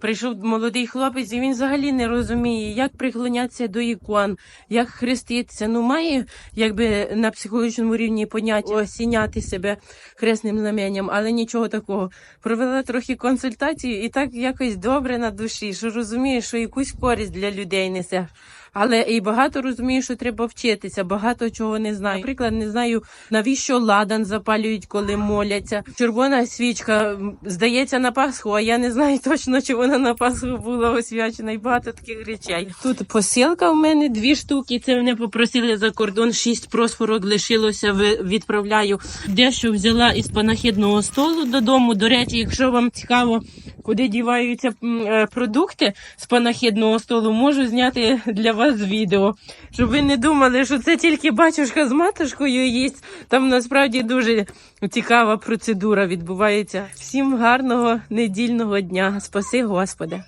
Прийшов молодий хлопець, і він взагалі не розуміє, як приклонятися до ікон, як хреститися. Ну, має якби на психологічному рівні поняття осіняти себе хресним знаменням, але нічого такого. Провела трохи консультацію і так якось добре на душі, що розуміє, що якусь користь для людей несе. Але і багато розумію, що треба вчитися, багато чого не знаю. Наприклад, не знаю, навіщо ладан запалюють, коли моляться. Червона свічка здається на Пасху, а я не знаю точно, чи вона на Пасху була освячена, і багато таких речей. Тут посилка в мене дві штуки. Це мене попросили за кордон. Шість просфорок лишилося. Відправляю. Дещо взяла із панахідного столу додому. До речі, якщо вам цікаво, куди діваються е, продукти з панахідного столу, можу зняти для вас відео, щоб ви не думали, що це тільки батюшка з матушкою їсть. Там насправді дуже цікава процедура відбувається. Всім гарного недільного дня. Спаси Господи.